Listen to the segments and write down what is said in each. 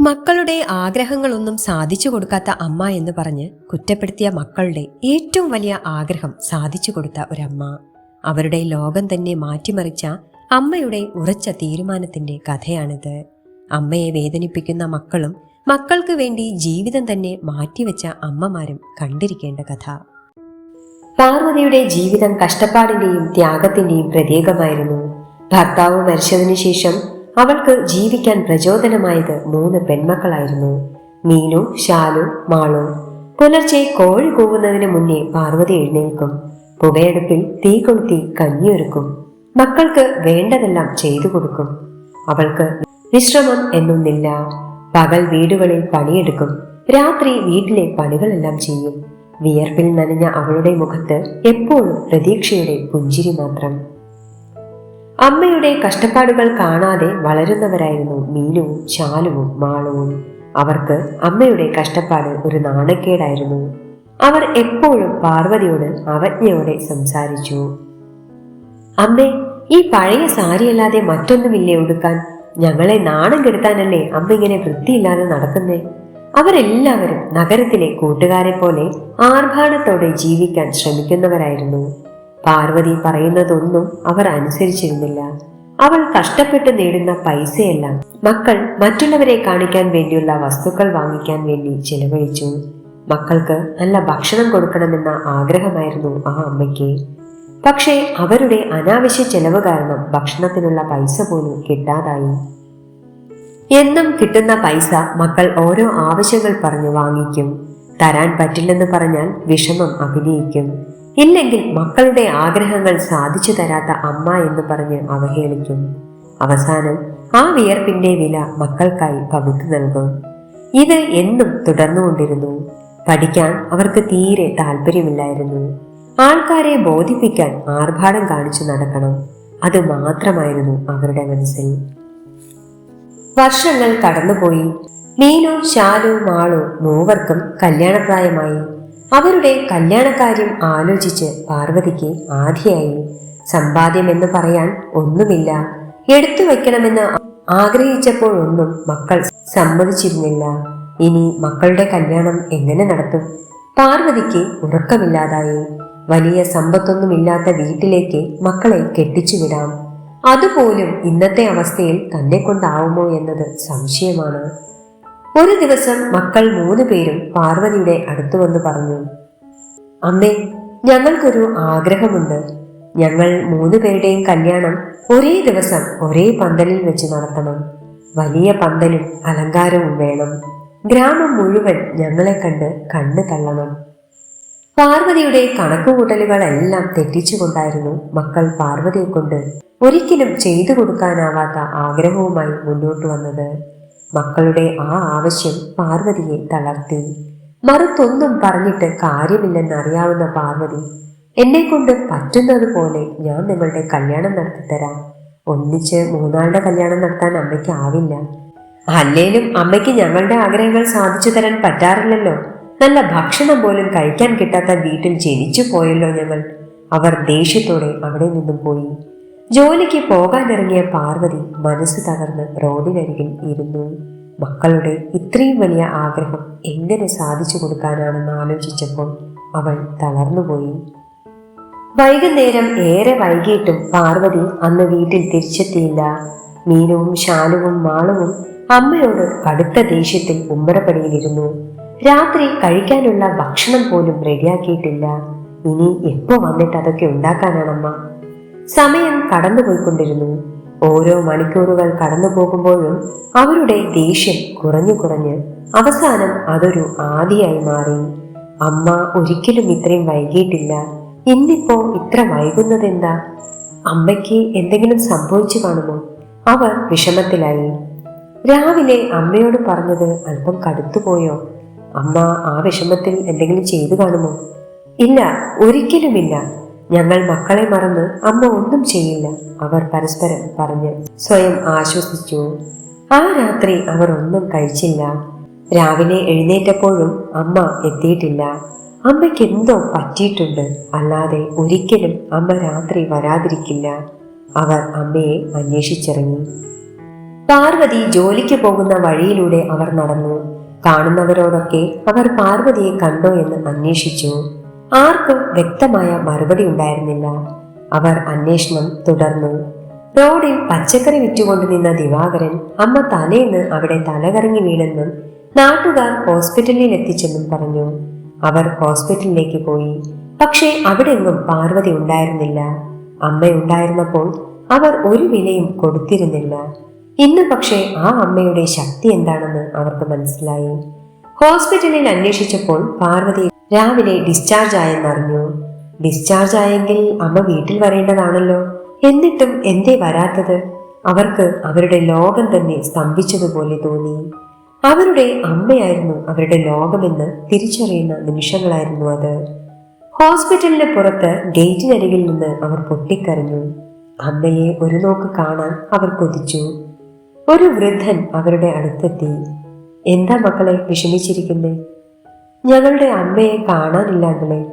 മക്കളുടെ ആഗ്രഹങ്ങളൊന്നും സാധിച്ചു കൊടുക്കാത്ത അമ്മ എന്ന് പറഞ്ഞ് കുറ്റപ്പെടുത്തിയ മക്കളുടെ ഏറ്റവും വലിയ ആഗ്രഹം സാധിച്ചു കൊടുത്ത ഒരമ്മ. അവരുടെ ലോകം തന്നെ മാറ്റിമറിച്ച അമ്മയുടെ ഉറച്ച തീരുമാനത്തിന്റെ കഥയാണിത്. അമ്മയെ വേദനിപ്പിക്കുന്ന മക്കളും മക്കൾക്ക് വേണ്ടി ജീവിതം തന്നെ മാറ്റിവെച്ച അമ്മമാരും കണ്ടിരിക്കേണ്ട കഥ. പാർവതിയുടെ ജീവിതം കഷ്ടപ്പാടിന്റെയും ത്യാഗത്തിന്റെയും പ്രതീകമായിരുന്നു. ഭർത്താവ് മരിച്ചതിനു ശേഷം അവൾക്ക് ജീവിക്കാൻ പ്രചോദനമായത് മൂന്ന് പെൺമക്കളായിരുന്നു. മീനു ശാലു മാളു. പുലർച്ചെ കോഴി കൂവുന്നതിന് മുന്നേ പാർവതി എഴുന്നേൽക്കും. പുകയെടുപ്പിൽ തീ കൊളുത്തി കഞ്ഞിയൊരുക്കും. മക്കൾക്ക് വേണ്ടതെല്ലാം ചെയ്തു കൊടുക്കും. അവൾക്ക് വിശ്രമം എന്നൊന്നില്ല. പകൽ വീടുകളിൽ പണിയെടുക്കും. രാത്രി വീട്ടിലെ പണികളെല്ലാം ചെയ്യും. വിയർപ്പിൽ നനഞ്ഞ അവളുടെ മുഖത്ത് എപ്പോഴും പ്രതീക്ഷയുടെ പുഞ്ചിരി മാത്രം. അമ്മയുടെ കഷ്ടപ്പാടുകൾ കാണാതെ വളരുന്നവരായിരുന്നു മീനുവും ശാലുവും മാളുവും. അവർക്ക് അമ്മയുടെ കഷ്ടപ്പാട് ഒരു നാണക്കേടായിരുന്നു. അവർ എപ്പോഴും പാർവതിയോട് അവജ്ഞയോടെ സംസാരിച്ചു. അമ്മേ ഈ പഴയ സാരിയല്ലാതെ മറ്റൊന്നുമില്ലേ ഉടുക്കാൻ? ഞങ്ങളെ നാണം കെടുത്താനല്ലേ അമ്മ ഇങ്ങനെ വൃത്തിയില്ലാതെ നടക്കുന്നേ? അവരെല്ലാവരും നഗരത്തിലെ കൂട്ടുകാരെ പോലെ ആർഭാടത്തോടെ ജീവിക്കാൻ ശ്രമിക്കുന്നവരായിരുന്നു. പാർവതി പറയുന്നതൊന്നും അവർ അനുസരിച്ചിരുന്നില്ല. അവൾ കഷ്ടപ്പെട്ട് നേടുന്ന പൈസയെല്ലാം മക്കൾ മറ്റുള്ളവരെ കാണിക്കാൻ വേണ്ടിയുള്ള വസ്തുക്കൾ വാങ്ങിക്കാൻ വേണ്ടി ചെലവഴിച്ചു. മക്കൾക്ക് നല്ല ഭക്ഷണം കൊടുക്കണമെന്ന ആഗ്രഹമായിരുന്നു ആ അമ്മയ്ക്ക്. പക്ഷേ അവരുടെ അനാവശ്യ ചെലവ് കാരണം ഭക്ഷണത്തിനുള്ള പൈസ പോലും കിട്ടാതായി. എന്നും കിട്ടുന്ന പൈസ മക്കൾ ഓരോ ആവശ്യങ്ങൾ പറഞ്ഞു വാങ്ങിക്കും. തരാൻ പറ്റില്ലെന്ന് പറഞ്ഞാൽ വിഷമം അഭിനയിക്കും. ഇല്ലെങ്കിൽ മക്കളുടെ ആഗ്രഹങ്ങൾ സാധിച്ചു തരാത്ത അമ്മ എന്ന് പറഞ്ഞ് അവഹേളിക്കും. അവസാനം ആ വിയർപ്പിന്റെ വില മക്കൾക്കായി പകുത്തു നൽകും. ഇത് എന്നും തുടർന്നുകൊണ്ടിരുന്നു. പഠിക്കാൻ അവർക്ക് തീരെ താല്പര്യമില്ലായിരുന്നു ആൾക്കാരെ ബോധിപ്പിക്കാൻ ആർഭാടം കാണിച്ചു നടക്കണം. അത് മാത്രമായിരുന്നു അവരുടെ മനസ്സിൽ. വർഷങ്ങൾ കടന്നുപോയി. മീനു ശാലു മാളു മൂവർക്കും കല്യാണപ്രായമായി. അവരുടെ കല്യാണകാര്യം ആലോചിച്ച് പാർവതിക്ക് ആധിയായി. സമ്പാദ്യം എന്ന് പറയാൻ ഒന്നുമില്ല. എടുത്തു വെക്കണമെന്ന് ആഗ്രഹിച്ചപ്പോഴൊന്നും മക്കൾ സമ്മതിച്ചിരുന്നില്ല. ഇനി മക്കളുടെ കല്യാണം എങ്ങനെ നടത്തും? പാർവതിക്ക് ഉറക്കമില്ലാതായി. വലിയ സമ്പത്തൊന്നുമില്ലാത്ത വീട്ടിലേക്ക് മക്കളെ കെട്ടിച്ചുവിടാം. അതുപോലും ഇന്നത്തെ അവസ്ഥയിൽ തന്നെ കൊണ്ടാവുമോ എന്നത് സംശയമാണ്. ഒരു ദിവസം മക്കൾ മൂന്ന് പേരും പാർവതിയുടെ അടുത്തു വന്ന് പറഞ്ഞു അമ്മേ ഞങ്ങൾക്കൊരു ആഗ്രഹമുണ്ട്. ഞങ്ങൾ മൂന്ന് പേരുടെയും കല്യാണം ഒരേ ദിവസം ഒരേ പന്തലിൽ വെച്ച് നടത്തണം. വലിയ പന്തലും അലങ്കാരവും വേണം. ഗ്രാമം മുഴുവൻ ഞങ്ങളെ കണ്ട് കണ്ണു തള്ളണം. പാർവതിയുടെ കണക്കുകൂട്ടലുകളെല്ലാം തെറ്റിച്ചുകൊണ്ടായിരുന്നു മക്കൾ പാർവതിയെ കൊണ്ട് ഒരിക്കലും ചെയ്തു കൊടുക്കാനാവാത്ത ആഗ്രഹവുമായി മുന്നോട്ട് വന്നത്. മക്കളുടെ ആ ആവശ്യം പാർവതിയെ തളർത്തി. മറുത്തൊന്നും പറഞ്ഞിട്ട് കാര്യമില്ലെന്നറിയാവുന്ന പാർവതി എന്നെ കൊണ്ട് ഞാൻ നിങ്ങളുടെ കല്യാണം നടത്തിത്തരാം. ഒന്നിച്ച് മൂന്നാളുടെ കല്യാണം നടത്താൻ അമ്മയ്ക്ക് ആവില്ല. അല്ലേലും അമ്മയ്ക്ക് ഞങ്ങളുടെ ആഗ്രഹങ്ങൾ സാധിച്ചു തരാൻ പറ്റാറില്ലല്ലോ. നല്ല ഭക്ഷണം പോലും കഴിക്കാൻ കിട്ടാത്ത വീട്ടിൽ ജനിച്ചു പോയല്ലോ ഞങ്ങൾ. അവർ ദേഷ്യത്തോടെ അവിടെ നിന്നും പോയി. ജോലിക്ക് പോകാനിറങ്ങിയ പാർവതി മനസ്സ് തകർന്ന് റോഡിനരികിൽ ഇരുന്നു. മക്കളുടെ ഇത്രയും വലിയ ആഗ്രഹം എങ്ങനെ സാധിച്ചു കൊടുക്കാനാണെന്ന് ആലോചിച്ചപ്പോൾ അവൾ തളർന്നുപോയി. വൈകുന്നേരം ഏറെ വൈകിട്ടും പാർവതി അന്ന് വീട്ടിൽ തിരിച്ചെത്തിയില്ല. മീനവും ശാലുവും മാളവും അമ്മയോട് കടുത്ത ദേഷ്യത്തിൽ ഉമ്മറപ്പടിയിലിരുന്നു രാത്രി കഴിക്കാനുള്ള ഭക്ഷണം പോലും റെഡിയാക്കിയിട്ടില്ല. ഇനി എപ്പോ വന്നിട്ട് അതൊക്കെ ഉണ്ടാക്കാനാണമ്മ? സമയം കടന്നുപോയിക്കൊണ്ടിരുന്നു. ഓരോ മണിക്കൂറുകൾ കടന്നു പോകുമ്പോഴും അവരുടെ ദേഷ്യം കുറഞ്ഞു കുറഞ്ഞ് അവസാനം അതൊരു ആദിയായി മാറി. അമ്മ ഒരിക്കലും ഇത്രയും വൈകിയിട്ടില്ല. ഇന്നിപ്പോ ഇത്ര വൈകുന്നതെന്താ? അമ്മയ്ക്ക് എന്തെങ്കിലും സംഭവിച്ചു കാണുമോ? അവർ വിഷമത്തിലായി. രാവിലെ അമ്മയോട് പറഞ്ഞത് അല്പം കടുത്തുപോയോ? അമ്മ ആ വിഷമത്തിൽ എന്തെങ്കിലും ചെയ്തു കാണുമോ? ഇല്ല ഒരിക്കലുമില്ല. ഞങ്ങൾ മക്കളെ മറന്ന് അമ്മ ഒന്നും ചെയ്യില്ല. അവർ പരസ്പരം പറഞ്ഞ് സ്വയം ആശ്വസിച്ചു. ആ രാത്രി അവർ ഒന്നും കഴിച്ചില്ല. രാവിലെ എഴുന്നേറ്റപ്പോഴും അമ്മ എത്തിയിട്ടില്ല. അമ്മയ്ക്ക് എന്തോ പറ്റിയിട്ടുണ്ട്. അല്ലാതെ ഒരിക്കലും അമ്മ രാത്രി വരാതിരിക്കില്ല. അവർ അമ്മയെ അന്വേഷിച്ചിറങ്ങി പാർവതി ജോലിക്ക് പോകുന്ന വഴിയിലൂടെ അവർ നടന്നു. കാണുന്നവരോടൊക്കെ അവർ പാർവതിയെ കണ്ടോ എന്ന് അന്വേഷിച്ചു. ആർക്കും വ്യക്തമായ മറുപടി ഉണ്ടായിരുന്നില്ല. അവർ അന്വേഷണം തുടർന്നു. റോഡിൽ പച്ചക്കറി വിറ്റുകൊണ്ട് നിന്ന ദിവാകരൻ അമ്മ തലേന്ന് അവിടെ തലകറങ്ങി വീണെന്നും നാട്ടുകാർ ഹോസ്പിറ്റലിൽ എത്തിച്ചെന്നും പറഞ്ഞു. അവർ ഹോസ്പിറ്റലിലേക്ക് പോയി. പക്ഷേ അവിടെയൊന്നും പാർവതി ഉണ്ടായിരുന്നില്ല. അമ്മ ഉണ്ടായിരുന്നപ്പോൾ അവർ ഒരു വിലയും കൊടുത്തിരുന്നില്ല. ഇന്ന് പക്ഷേ ആ അമ്മയുടെ ശക്തി എന്താണെന്ന് അവർക്ക് മനസ്സിലായി. ഹോസ്പിറ്റലിൽ അന്വേഷിച്ചപ്പോൾ പാർവതി രാവിലെ ഡിസ്ചാർജ് ആയെന്നറിഞ്ഞു ഡിസ്ചാർജ് ആയെങ്കിൽ അമ്മ വീട്ടിൽ വരേണ്ടതാണല്ലോ. എന്നിട്ടും എന്തേ വരാത്തത്? അവർക്ക് അവരുടെ ലോകം തന്നെ സ്തംഭിച്ചതുപോലെ തോന്നി. അവരുടെ അമ്മയായിരുന്നു അവരുടെ ലോകമെന്ന് തിരിച്ചറിയുന്ന നിമിഷങ്ങളായിരുന്നു അത്. ഹോസ്പിറ്റലിന് പുറത്ത് ഗേറ്റിനരികിൽ നിന്ന് അവർ പൊട്ടിക്കരഞ്ഞു. അമ്മയെ ഒരു നോക്ക് കാണാൻ അവർ കൊതിച്ചു. ഒരു വൃദ്ധൻ അവരുടെ അടുത്തെത്തി. എന്താ മക്കളെ വിഷമിച്ചിരിക്കുന്നേ? ഞങ്ങളുടെ അമ്മയെ കാണാനില്ല അങ്ങളെ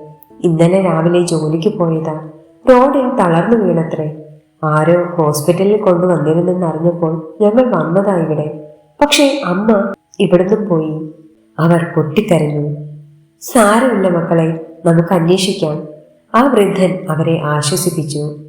ഇന്നലെ രാവിലെ ജോലിക്ക് പോയതാ. റോഡിൽ തളർന്നു വീണത്രേ. ആരോ ഹോസ്പിറ്റലിൽ കൊണ്ടുവന്നിരുന്നെന്ന് അറിഞ്ഞപ്പോൾ ഞങ്ങൾ വന്നതാ ഇവിടെ. പക്ഷേ അമ്മ ഇവിടുന്ന് പോയി. അവർ പൊട്ടിക്കരഞ്ഞു. സാരമില്ല മക്കളെ നമുക്ക് അന്വേഷിക്കാം. ആ വൃദ്ധൻ അവരെ ആശ്വസിപ്പിച്ചു.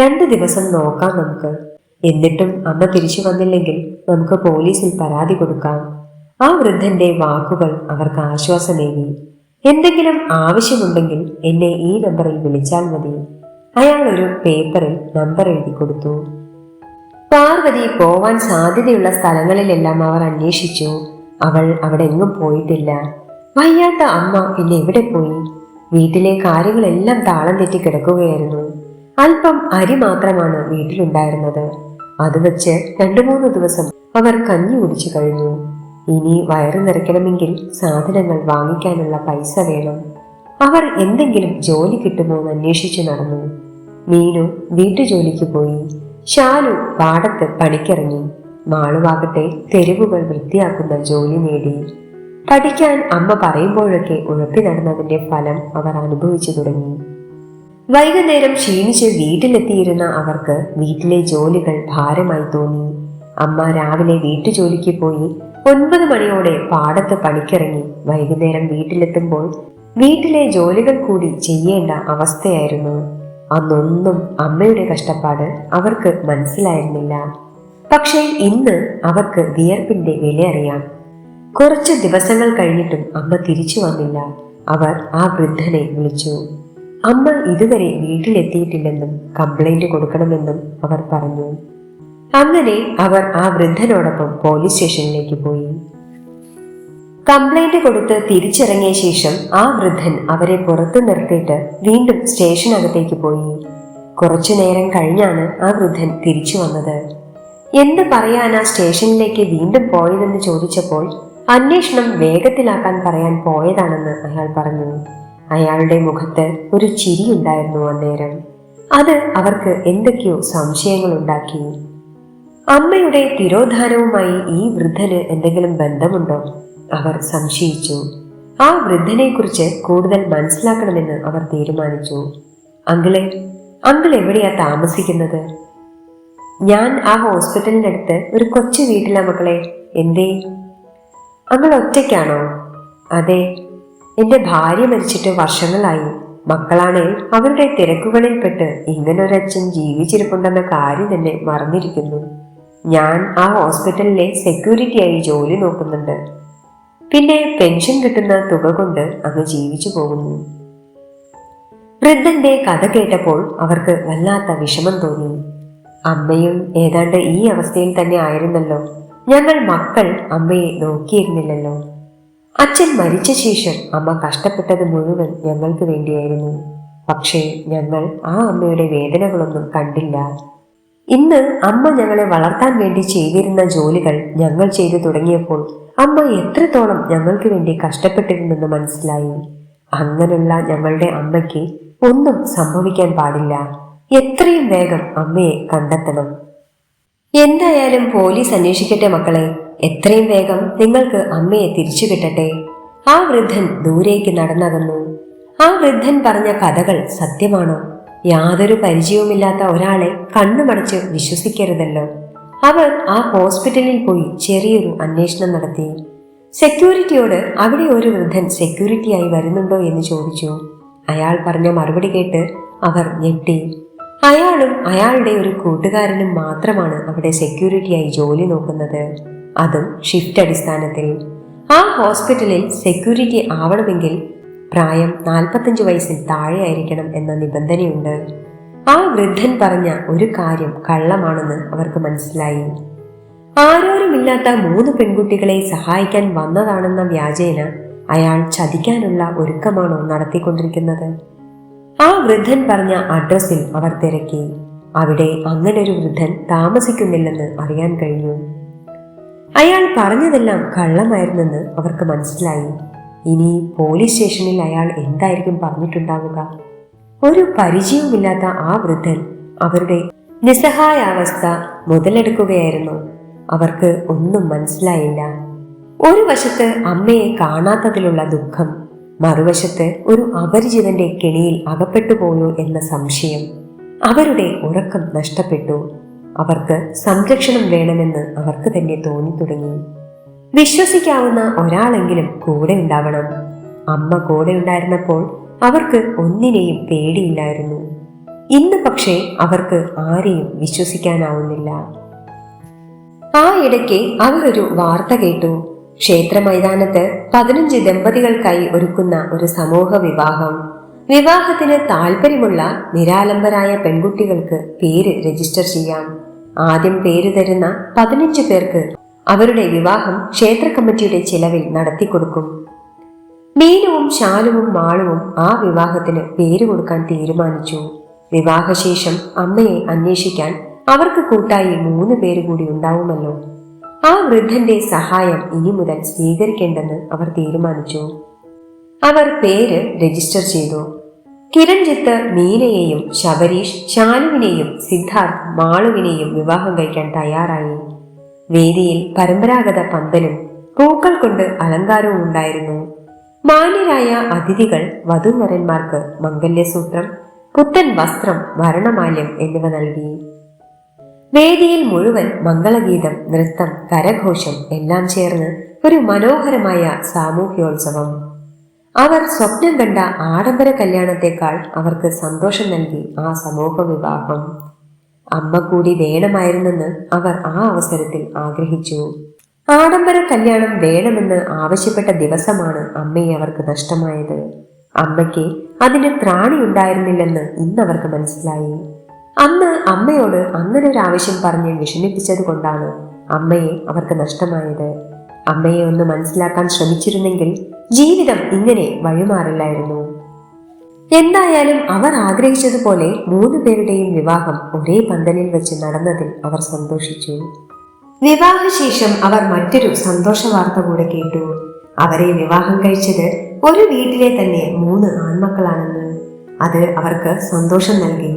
രണ്ട് ദിവസം നോക്കാം നമുക്ക്. എന്നിട്ടും അമ്മ തിരിച്ചു വന്നില്ലെങ്കിൽ നമുക്ക് പോലീസിൽ പരാതി കൊടുക്കാം. ആ വൃദ്ധന്റെ വാക്കുകൾ അവർക്ക് ആശ്വാസമേകി. എന്തെങ്കിലും ആവശ്യമുണ്ടെങ്കിൽ എന്നെ ഈ നമ്പറിൽ വിളിച്ചാൽ മതി. അയാൾ ഒരു പേപ്പറിൽ നമ്പർ എഴുതി കൊടുത്തു. പാർവതി പോവാൻ സാധ്യതയുള്ള സ്ഥലങ്ങളിലെല്ലാം അവർ അന്വേഷിച്ചു. അവൾ അവിടെ എങ്ങും പോയിട്ടില്ല. വയ്യാത്ത അമ്മ പിന്നെ എവിടെ പോയി? വീട്ടിലെ കാര്യങ്ങളെല്ലാം താളം തെറ്റി കിടക്കുകയായിരുന്നു. അല്പം അരി മാത്രമാണ് വീട്ടിലുണ്ടായിരുന്നത്. അത് വെച്ച് രണ്ടു മൂന്ന് ദിവസം അവർ കഞ്ഞി കുടിച്ചു കഴിഞ്ഞു. ഇനി വയറു നിറയ്ക്കണമെങ്കിൽ സാധനങ്ങൾ വാങ്ങിക്കാനുള്ള പൈസ വേണം. അവർ എന്തെങ്കിലും ജോലി കിട്ടുമോ എന്ന് അന്വേഷിച്ചു നടന്നു. മീനു വീട്ടുജോലിക്ക് പോയി. ശാലു പാടത്ത് പണിക്കിറങ്ങി. മാളുവാകട്ടെ തെരുവുകൾ വൃത്തിയാക്കുന്ന ജോലി നേടി. പഠിക്കാൻ അമ്മ പറയുമ്പോഴൊക്കെ ഉഴപ്പി നടന്നതിന്റെ ഫലം അവർ അനുഭവിച്ചു തുടങ്ങി. വൈകുന്നേരം ക്ഷീണിച്ച് വീട്ടിലെത്തിയിരുന്ന അവർക്ക് വീട്ടിലെ ജോലികൾ ഭാരമായി തോന്നി. അമ്മ രാവിലെ വീട്ടുജോലിക്ക് പോയി ഒൻപത് മണിയോടെ പാടത്ത് പണിക്കിറങ്ങി വൈകുന്നേരം വീട്ടിലെത്തുമ്പോൾ വീട്ടിലെ ജോലികൾ കൂടി ചെയ്യേണ്ട അവസ്ഥയായിരുന്നു. അന്നൊന്നും അമ്മയുടെ കഷ്ടപ്പാട് അവർക്ക് മനസ്സിലായിരുന്നില്ല. പക്ഷേ ഇന്ന് അവർക്ക് വിയർപ്പിന്റെ വില അറിയാം. കുറച്ച് ദിവസങ്ങൾ കഴിഞ്ഞിട്ടും അമ്മ തിരിച്ചു വന്നില്ല. അവർ ആ വൃദ്ധനെ വിളിച്ചു. അമ്മ ഇതുവരെ വീട്ടിലെത്തിയിട്ടില്ലെന്നും കംപ്ലൈന്റ് കൊടുക്കണമെന്നും അവർ പറഞ്ഞു. അങ്ങനെ അവർ ആ വൃദ്ധനോടൊപ്പം പോലീസ് സ്റ്റേഷനിലേക്ക് പോയി. കംപ്ലൈന്റ് കൊടുത്ത് തിരിച്ചിറങ്ങിയ ശേഷം ആ വൃദ്ധൻ അവരെ പുറത്തു നിർത്തിയിട്ട് വീണ്ടും സ്റ്റേഷനകത്തേക്ക് പോയി. കുറച്ചു നേരം കഴിഞ്ഞാണ് ആ വൃദ്ധൻ തിരിച്ചു വന്നത്. എന്ത് ആ സ്റ്റേഷനിലേക്ക് വീണ്ടും പോയതെന്ന് ചോദിച്ചപ്പോൾ അന്വേഷണം വേഗത്തിലാക്കാൻ പറയാൻ പോയതാണെന്ന് അയാൾ പറഞ്ഞു. അയാളുടെ മുഖത്ത് ഒരു ചിരിയുണ്ടായിരുന്നു അന്നേരം. അത് അവർക്ക് എന്തൊക്കെയോ സംശയങ്ങൾ ഉണ്ടാക്കി അമ്മയുടെ തിരോധാനവുമായി ഈ വൃദ്ധന് എന്തെങ്കിലും ബന്ധമുണ്ടോ? അവർ സംശയിച്ചു. ആ വൃദ്ധനെക്കുറിച്ച് കൂടുതൽ മനസ്സിലാക്കണമെന്ന് അവർ തീരുമാനിച്ചു. അങ്കിളെ അങ്കിൾ എവിടെയാ താമസിക്കുന്നത്? ഞാൻ ആ ഹോസ്പിറ്റലിനടുത്ത് ഒരു കൊച്ചു വീട്ടിലാ മക്കളെ. എന്തേ? അങ്ങൾ ഒറ്റയ്ക്കാണോ? അതെ. എന്റെ ഭാര്യ മരിച്ചിട്ട് വർഷങ്ങളായി. മക്കളാണേ അവരുടെ തിരക്കുകളിൽപ്പെട്ട് ഇങ്ങനൊരച്ഛൻ ജീവിച്ചിരിപ്പുണ്ടെന്ന കാര്യം തന്നെ മറന്നിരിക്കുന്നു. ഞാൻ ആ ഹോസ്പിറ്റലിലെ സെക്യൂരിറ്റിയായി ജോലി നോക്കുന്നുണ്ട്. പിന്നെ പെൻഷൻ കിട്ടുന്ന തുക കൊണ്ട് അങ്ങ് ജീവിച്ചു പോകുന്നു. വൃദ്ധന്റെ കഥ കേട്ടപ്പോൾ അവർക്ക് വല്ലാത്ത വിഷമം തോന്നി. അമ്മയും ഏതാണ്ട് ഈ അവസ്ഥയിൽ തന്നെ ആയിരുന്നല്ലോ. ഞങ്ങൾ മക്കൾ അമ്മയെ നോക്കിയിരുന്നില്ലല്ലോ. അച്ഛൻ മരിച്ച ശേഷം അമ്മ കഷ്ടപ്പെട്ടത് മുഴുവൻ ഞങ്ങൾക്ക് വേണ്ടിയായിരുന്നു. പക്ഷേ ഞങ്ങൾ ആ അമ്മയുടെ വേദനകളൊന്നും കണ്ടില്ല. ഇന്ന് അമ്മ ഞങ്ങളെ വളർത്താൻ വേണ്ടി ചെയ്തിരുന്ന ജോലികൾ ഞങ്ങൾ ചെയ്തു തുടങ്ങിയപ്പോൾ അമ്മ എത്രത്തോളം ഞങ്ങൾക്ക് വേണ്ടി കഷ്ടപ്പെട്ടിരുന്നെന്ന് മനസ്സിലായി. അങ്ങനെയുള്ള ഞങ്ങളുടെ അമ്മയ്ക്ക് ഒന്നും സംഭവിക്കാൻ പാടില്ല. എത്രയും വേഗം അമ്മയെ കണ്ടെത്തണം. എന്തായാലും പോലീസ് അന്വേഷിക്കട്ടെ മക്കളെ. എത്രയും വേഗം നിങ്ങൾക്ക് അമ്മയെ തിരിച്ചു കിട്ടട്ടെ. ആ വൃദ്ധൻ ദൂരേക്ക് നടന്നകന്നു. ആ വൃദ്ധൻ പറഞ്ഞ കഥകൾ സത്യമാണോ? യാതൊരു പരിചയവുമില്ലാത്ത ഒരാളെ കണ്ണുമടച്ച് വിശ്വസിക്കരുതല്ലോ. അവർ ആ ഹോസ്പിറ്റലിൽ പോയി ചെറിയൊരു അന്വേഷണം നടത്തി. സെക്യൂരിറ്റിയോട് അവിടെ ഒരു വൃദ്ധൻ സെക്യൂരിറ്റിയായി വരുന്നുണ്ടോ എന്ന് ചോദിച്ചു. അയാൾ പറഞ്ഞ മറുപടി കേട്ട് അവർ ഞെട്ടി. അയാളും അയാളുടെ ഒരു കൂട്ടുകാരനും മാത്രമാണ് അവിടെ സെക്യൂരിറ്റിയായി ജോലി നോക്കുന്നത്. അതും ഷിഫ്റ്റ് അടിസ്ഥാനത്തിൽ. ആ ഹോസ്പിറ്റലിൽ സെക്യൂരിറ്റി ആവണമെങ്കിൽ പ്രായം നാൽപ്പത്തഞ്ച് വയസ്സിൽ താഴെയായിരിക്കണം എന്ന നിബന്ധനയുണ്ട്. ആ വൃദ്ധൻ പറഞ്ഞ ഒരു കാര്യം കള്ളമാണെന്ന് അവർക്ക് മനസ്സിലായി. ആരോരുമില്ലാത്ത മൂന്ന് പെൺകുട്ടികളെ സഹായിക്കാൻ വന്നതാണെന്ന വ്യാജേന അയാൾ ചതിക്കാനുള്ള ഒരുക്കമാണോ നടത്തിക്കൊണ്ടിരിക്കുന്നത്? ആ വൃദ്ധൻ പറഞ്ഞ അഡ്രസ്സിൽ അവർ തിരക്കി. അവിടെ അങ്ങനെ ഒരു വൃദ്ധൻ താമസിക്കുന്നില്ലെന്ന് അറിയാൻ കഴിഞ്ഞു. അയാൾ പറഞ്ഞതെല്ലാം കള്ളമായിരുന്നെന്ന് അവർക്ക് മനസ്സിലായി. ഇനി പോലീസ് സ്റ്റേഷനിൽ അയാൾ എന്തായിരിക്കും പറഞ്ഞിട്ടുണ്ടാവുക? ഒരു പരിചയവുമില്ലാത്ത ആ വൃദ്ധൻ അവരുടെ നിസ്സഹായാവസ്ഥ മുതലെടുക്കുകയായിരുന്നു. അവർക്ക് ഒന്നും മനസ്സിലായില്ല. ഒരു വശത്ത് അമ്മയെ കാണാത്തതിലുള്ള ദുഃഖം മറുവശത്ത് ഒരു അപരിചിതന്റെ കെണിയിൽ അകപ്പെട്ടു പോയോ എന്ന സംശയം. അവരുടെ ഉറക്കം നഷ്ടപ്പെട്ടു. അവർക്ക് സംരക്ഷണം വേണമെന്ന് അവർക്ക് തന്നെ തോന്നി തുടങ്ങി വിശ്വസിക്കാവുന്ന ഒരാളെങ്കിലും കൂടെ ഉണ്ടാവണം. അമ്മ കൂടെ ഉണ്ടായിരുന്നപ്പോൾ അവർക്ക് ഒന്നിനെയും പേടിയില്ലായിരുന്നു. ഇന്ന് പക്ഷേ അവർക്ക് ആരെയും വിശ്വസിക്കാനാവുന്നില്ല. ആ ഇടയ്ക്ക് അവരൊരു വാർത്ത കേട്ടു. ക്ഷേത്ര മൈതാനത്ത് പതിനഞ്ച് ദമ്പതികൾക്കായി ഒരുക്കുന്ന ഒരു സമൂഹ വിവാഹം. വിവാഹത്തിന് താല്പര്യമുള്ള നിരാലംബരായ പെൺകുട്ടികൾക്ക് പേര് രജിസ്റ്റർ ചെയ്യാം. ആദ്യം പേര് തരുന്ന പതിനഞ്ച് പേർക്ക് അവരുടെ വിവാഹം ക്ഷേത്ര കമ്മിറ്റിയുടെ ചിലവിൽ നടത്തിക്കൊടുക്കും. മീനുവും ശാലുവും മാളുവും ആ വിവാഹത്തിന് പേര് കൊടുക്കാൻ തീരുമാനിച്ചു. വിവാഹശേഷം അമ്മയെ അന്വേഷിക്കാൻ അവർക്ക് കൂട്ടായി മൂന്ന് പേര് കൂടി ഉണ്ടാവുമല്ലോ. ആ വൃദ്ധന്റെ സഹായം ഇനി മുതൽ സ്വീകരിക്കേണ്ടെന്ന് അവർ തീരുമാനിച്ചു. അവർ പേര് രജിസ്റ്റർ ചെയ്തു. കിരൺജിത്ത് മീനയെയും ശബരീഷ് ശാലുവിനെയും സിദ്ധാർത്ഥ് മാളുവിനെയും വിവാഹം കഴിക്കാൻ തയ്യാറായി. വേദിയിൽ പരമ്പരാഗത പന്തലും പൂക്കൾ കൊണ്ട് അലങ്കാരവും ഉണ്ടായിരുന്നു. മാന്യരായ അതിഥികൾ വധുവരന്മാർക്ക് മംഗല്യസൂത്രം പുത്തൻ വസ്ത്രം വരണമാല്യം എന്നിവ നൽകി. വേദിയിൽ മുഴുവൻ മംഗളഗീതം നൃത്തം കരഘോഷം എല്ലാം ചേർന്ന് ഒരു മനോഹരമായ സാമൂഹ്യോത്സവം. അവർ സ്വപ്നം കണ്ട ആഡംബര കല്യാണത്തെക്കാൾ അവർക്ക് സന്തോഷം നൽകി ആ സമൂഹ വിവാഹം അമ്മ കൂടി വേണമായിരുന്നെന്ന് അവർ ആ അവസരത്തിൽ ആഗ്രഹിച്ചു. ആഡംബര കല്യാണം വേണമെന്ന് ആവശ്യപ്പെട്ട ദിവസമാണ് അമ്മയെ അവർക്ക് നഷ്ടമായത്. അമ്മയ്ക്ക് അതിന് ത്രാണി ഉണ്ടായിരുന്നില്ലെന്ന് ഇന്ന് അവർക്ക് മനസ്സിലായി. അന്ന് അമ്മയോട് അങ്ങനെ ഒരു ആവശ്യം പറഞ്ഞ് വിഷമിപ്പിച്ചത് കൊണ്ടാണ് അമ്മയെ അവർക്ക് നഷ്ടമായത്. അമ്മയെ ഒന്ന് മനസ്സിലാക്കാൻ ശ്രമിച്ചിരുന്നെങ്കിൽ ജീവിതം ഇങ്ങനെ വഴിമാറില്ലായിരുന്നു. എന്തായാലും അവർ ആഗ്രഹിച്ചതുപോലെ മൂന്ന് പേരുടെയും വിവാഹം ഒരേ പന്തലിൽ വെച്ച് നടന്നതിൽ അവർ സന്തോഷിച്ചു. വിവാഹശേഷം അവർ മറ്റൊരു സന്തോഷ വാർത്ത കൂടെ കേട്ടു. അവരെ വിവാഹം കഴിച്ചത് ഒരു വീട്ടിലെ തന്നെ മൂന്ന് ആൺമക്കളാണെന്ന്. അത് അവർക്ക് സന്തോഷം നൽകി.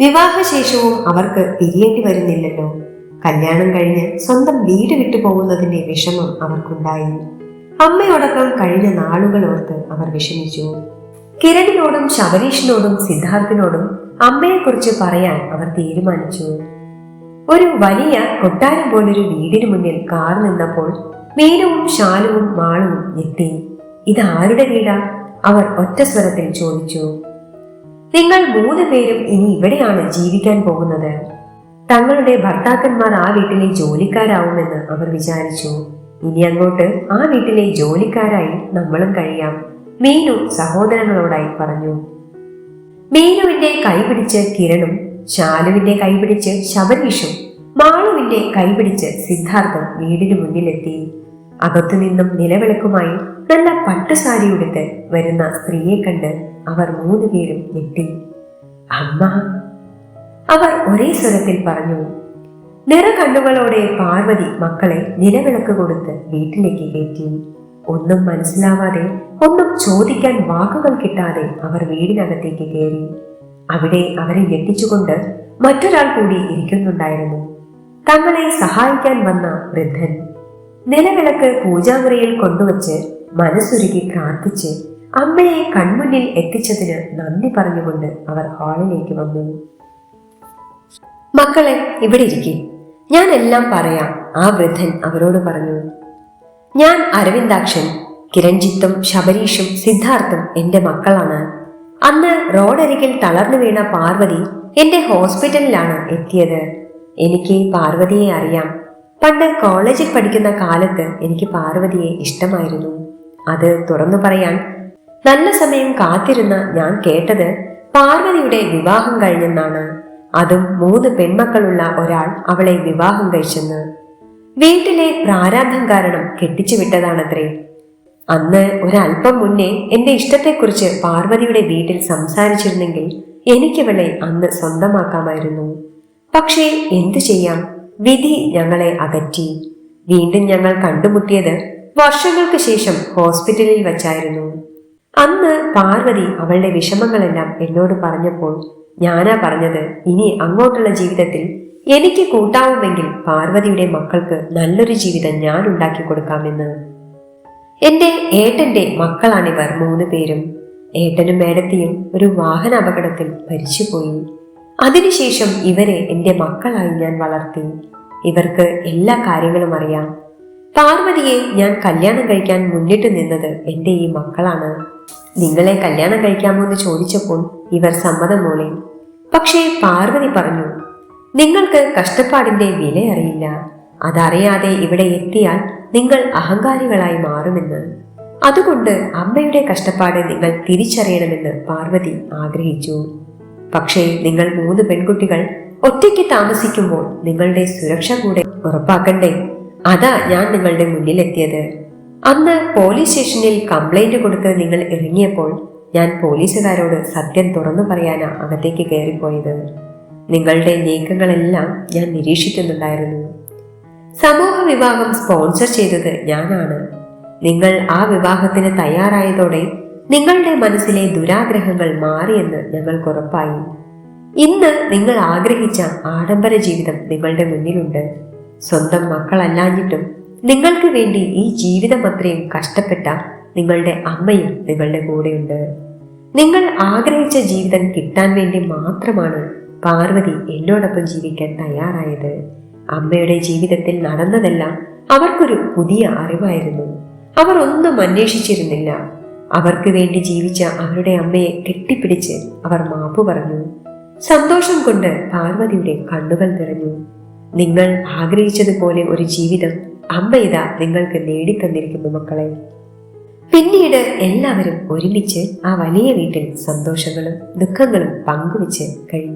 വിവാഹശേഷവും അവർക്ക് പിരിയേണ്ടി വരുന്നില്ലല്ലോ. കല്യാണം കഴിഞ്ഞ് സ്വന്തം വീട് വിട്ടു പോകുന്നതിന്റെ വിഷമം അവർക്കുണ്ടായി. അമ്മയോടൊപ്പം കഴിഞ്ഞ നാളുകൾ ഓർത്ത് അവർ വിഷമിച്ചു. കിരണിനോടും ശബരീഷിനോടും സിദ്ധാർത്ഥിനോടും അമ്മയെക്കുറിച്ച് പറയാൻ അവർ തീരുമാനിച്ചു. ഒരു വലിയ കൊട്ടാരം പോലൊരു വീടിനു മുന്നിൽ കാർ നിന്നപ്പോൾ മീനവും ശാലുവും മാളുവും ഇത് ആരുടെ വീടാ? അവർ ഒറ്റ സ്വരത്തിൽ ചോദിച്ചു. നിങ്ങൾ മൂന്ന് പേരും ഇനി ഇവിടെയാണ് ജീവിക്കാൻ പോകുന്നത്. തങ്ങളുടെ ഭർത്താക്കന്മാർ ആ വീട്ടിലെ ജോലിക്കാരാവുമെന്ന് അവർ വിചാരിച്ചു. ഇനി അങ്ങോട്ട് ആ വീട്ടിലെ ജോലിക്കാരായി നമ്മളും കഴിയാം. മീനു സഹോദരങ്ങളോടായി പറഞ്ഞു. മീനുവിന്റെ കൈപിടിച്ച് കിരണും ശാലുവിന്റെ കൈപിടിച്ച് ശബരീഷും മാളുവിന്റെ കൈപിടിച്ച് സിദ്ധാർത്ഥം വീടിനു മുന്നിലെത്തി. അകത്തു നിന്നും നിലവിളക്കുമായി നല്ല പട്ടുസാരി ഉടുത്ത് വരുന്ന സ്ത്രീയെ കണ്ട് അവർ മൂന്ന് പേരും ഞെട്ടി. അമ്മ! അവർ ഒരേ സ്വരത്തിൽ പറഞ്ഞു നിറകണ്ണുകളോടെ പാർവതി മക്കളെ നിലവിളക്ക് കൊടുത്ത് വീട്ടിലേക്ക് കയറ്റി. ഒന്നും മനസ്സിലാവാതെ ഒന്നും ചോദിക്കാൻ വാക്കുകൾ കിട്ടാതെ അവർ വീടിനകത്തേക്ക് കയറി. അവിടെ അവരെ ഞെട്ടിച്ചുകൊണ്ട് മറ്റൊരാൾ കൂടി ഇരിക്കുന്നുണ്ടായിരുന്നു. തങ്ങളെ സഹായിക്കാൻ വന്ന വൃദ്ധൻ നിലവിളക്ക് പൂജാമുറിയിൽ കൊണ്ടുവച്ച് മനസ്സുരുകി പ്രാർത്ഥിച്ച് അമ്മയെ കൺമുന്നിൽ എത്തിച്ചതിന് നന്ദി പറഞ്ഞുകൊണ്ട് അവർ ഹാളിലേക്ക് വന്നു. മക്കളെ ഇവിടെ ഇരിക്കും. ഞാൻ എല്ലാം പറയാം ആ വൃദ്ധൻ അവരോട് പറഞ്ഞു. ഞാൻ അരവിന്ദാക്ഷൻ കിരൺജിത്തും ശബരീഷും സിദ്ധാർത്ഥും എന്റെ മക്കളാണ്. അന്ന് റോഡരികിൽ തളർന്നു വീണ പാർവതി എന്റെ ഹോസ്പിറ്റലിലാണ് എത്തിയത്. എനിക്ക് പാർവതിയെ അറിയാം. പണ്ട് കോളേജിൽ പഠിക്കുന്ന കാലത്ത് എനിക്ക് പാർവതിയെ ഇഷ്ടമായിരുന്നു. അത് തുറന്നു പറയാൻ നല്ല സമയം കാത്തിരുന്ന ഞാൻ കേട്ടത് പാർവതിയുടെ വിവാഹം കഴിഞ്ഞെന്നാണ്. അതും മൂന്ന് പെൺമക്കളുള്ള ഒരാൾ അവളെ വിവാഹം കഴിച്ചെന്ന്. വീട്ടിലെ പ്രാരാബ്ധം കാരണം കെട്ടിച്ചു വിട്ടതാണത്രേ. അന്ന് ഒരല്പം മുന്നേ എന്റെ ഇഷ്ടത്തെക്കുറിച്ച് പാർവതിയുടെ വീട്ടിൽ സംസാരിച്ചിരുന്നെങ്കിൽ എനിക്കവളെ അന്ന് സ്വന്തമാക്കാമായിരുന്നു. പക്ഷേ എന്തു ചെയ്യാം? വിധി ഞങ്ങളെ അകറ്റി. വീണ്ടും ഞങ്ങൾ കണ്ടുമുട്ടിയത് വർഷങ്ങൾക്ക് ശേഷം ഹോസ്പിറ്റലിൽ വച്ചായിരുന്നു. അന്ന് പാർവതി അവളുടെ വിഷമങ്ങളെല്ലാം എന്നോട് പറഞ്ഞപ്പോൾ ഞാനാ പറഞ്ഞത് ഇനി അങ്ങോട്ടുള്ള ജീവിതത്തിൽ എനിക്ക് കൂട്ടാവുമെങ്കിൽ പാർവതിയുടെ മക്കൾക്ക് നല്ലൊരു ജീവിതം ഞാൻ ഉണ്ടാക്കി കൊടുക്കാമെന്ന്. എന്റെ ഏട്ടന്റെ മക്കളാണിവർ മൂന്ന് പേരും. ഏട്ടനും മേടത്തിയും ഒരു വാഹന അപകടത്തിൽ മരിച്ചുപോയി. അതിനുശേഷം ഇവരെ എന്റെ മക്കളായി ഞാൻ വളർത്തി. ഇവർക്ക് എല്ലാ കാര്യങ്ങളും അറിയാം. പാർവതിയെ ഞാൻ കല്യാണം കഴിക്കാൻ മുന്നിട്ട് നിന്നത് എന്റെ ഈ മക്കളാണ്. നിങ്ങളെ കല്യാണം കഴിക്കാമോ എന്ന് ചോദിച്ചപ്പോൾ ഇവർ സമ്മതം മൂളി. പക്ഷേ പാർവതി പറഞ്ഞു നിങ്ങൾക്ക് കഷ്ടപ്പാടിന്റെ വില അറിയില്ല അതറിയാതെ ഇവിടെ എത്തിയാൽ നിങ്ങൾ അഹങ്കാരികളായി മാറുമെന്ന്. അതുകൊണ്ട് അമ്മയുടെ കഷ്ടപ്പാട് നിങ്ങൾ തിരിച്ചറിയണമെന്ന് പാർവതി ആഗ്രഹിച്ചു. പക്ഷേ നിങ്ങൾ മൂന്ന് പെൺകുട്ടികൾ ഒറ്റയ്ക്ക് താമസിക്കുമ്പോൾ നിങ്ങളുടെ സുരക്ഷ കൂടെ ഉറപ്പാക്കണ്ടേ? അതാ ഞാൻ നിങ്ങളുടെ മുന്നിലെത്തിയത്. അന്ന് പോലീസ് സ്റ്റേഷനിൽ കംപ്ലൈന്റ് കൊടുത്ത് നിങ്ങൾ ഇറങ്ങിയപ്പോൾ ഞാൻ പോലീസുകാരോട് സത്യം തുറന്നു പറയാനാ അകത്തേക്ക് കയറിപ്പോയത്. നിങ്ങളുടെ നീക്കങ്ങളെല്ലാം ഞാൻ നിരീക്ഷിക്കുന്നുണ്ടായിരുന്നു. സമൂഹ വിവാഹം സ്പോൺസർ ചെയ്തത് ഞാനാണ്. നിങ്ങൾ ആ വിവാഹത്തിന് തയ്യാറായതോടെ നിങ്ങളുടെ മനസ്സിലെ ദുരാഗ്രഹങ്ങൾ മാറിയെന്ന് ഞങ്ങൾക്ക് ഉറപ്പായി. ഇന്ന് നിങ്ങൾ ആഗ്രഹിച്ച ആഡംബര ജീവിതം നിങ്ങളുടെ മുന്നിലുണ്ട്. സ്വന്തം മക്കളല്ലാഞ്ഞിട്ടും നിങ്ങൾക്ക് വേണ്ടി ഈ ജീവിതം അത്രയും കഷ്ടപ്പെട്ട നിങ്ങളുടെ അമ്മയും നിങ്ങളുടെ കൂടെയുണ്ട്. നിങ്ങൾ ആഗ്രഹിച്ച ജീവിതം കിട്ടാൻ വേണ്ടി മാത്രമാണ് പാർവതി എന്നോടൊപ്പം ജീവിക്കാൻ തയ്യാറായത്. അമ്മയുടെ ജീവിതത്തിൽ നടന്നതെല്ലാം അവർക്കൊരു പുതിയ അറിവായിരുന്നു. അവർ ഒന്നും അന്വേഷിച്ചിരുന്നില്ല. അവർക്ക് വേണ്ടി ജീവിച്ച അവരുടെ അമ്മയെ കെട്ടിപ്പിടിച്ച് അവർ മാപ്പ് പറഞ്ഞു. സന്തോഷം കൊണ്ട് പാർവതിയുടെ കണ്ണുകൾ നിറഞ്ഞു. നിങ്ങൾ ആഗ്രഹിച്ചതുപോലെ ഒരു ജീവിതം അമ്മ ഇതാ നിങ്ങൾക്ക് നേടിത്തന്നിരിക്കുന്നു മക്കളെ. പിന്നീട് എല്ലാവരും ഒരുമിച്ച് ആ വലിയ വീട്ടിൽ സന്തോഷങ്ങളും ദുഃഖങ്ങളും പങ്കുവച്ച് കഴിഞ്ഞു.